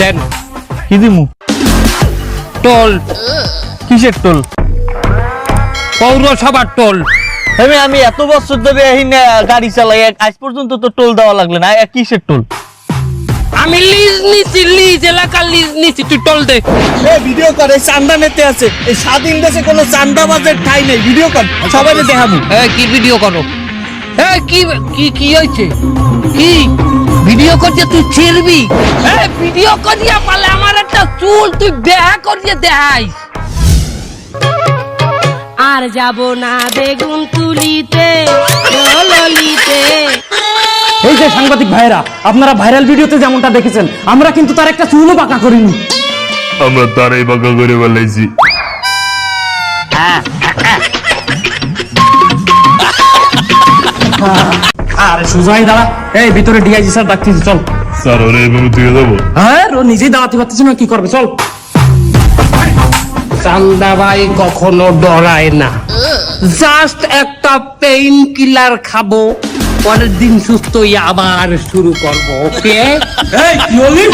দেন। কি দিমু? টোল। কিসের টোল? পৌরসভার টোল। আমি আমি এত বছর ধরে এই গাড়ি চালাই আজ পর্যন্ত তো টোল দেওয়া লাগল না। কিসের টোল? আমি লিজ নিছি লিজ এলাকার লিজ নিছি তুই টোল দে। এ ভিডিও কর এই চান্দা নেতে আছে। এই স্বাধীন দেশে কোনো চান্দাবাজের ঠাই নেই। ভিডিও কর সবাই দেখাবো। এ কি ভিডিও করো? এ কি কি কি হয়েছে? কি? ভিডিও করছে তুই ছিড়বি? এ ভিডিও করিয়া পালে আমার একটা চুল তুই দেখা করিয়ে দেখাইস আর যাব না বেগুন তুলিতে ললিতে এই যে সাংবাদিক ভাইরা আপনারা ভাইরাল ভিডিওতে যেমনটা দেখেছেন আমরা কিন্তু তার একটা চুলও পাকা করিনি। আমরা তারাই বাঁকা করে বেলাইছি আরে সুজয় দাঁড়া। এই ভিতরে ডিআইজি স্যার ডাকতেছি চল। স্যার ওরা এভাবে দিয়ে দেবো? হ্যাঁ ও নিজেই দাঁড়াতে পারতেছে না কি করবে চল। চান্দাবাই কখনো ডরায় না। জাস্ট একটা পেইন কিলার খাব পরের দিন সুস্থ হয়ে আবার শুরু করব ওকে এই কি বললি?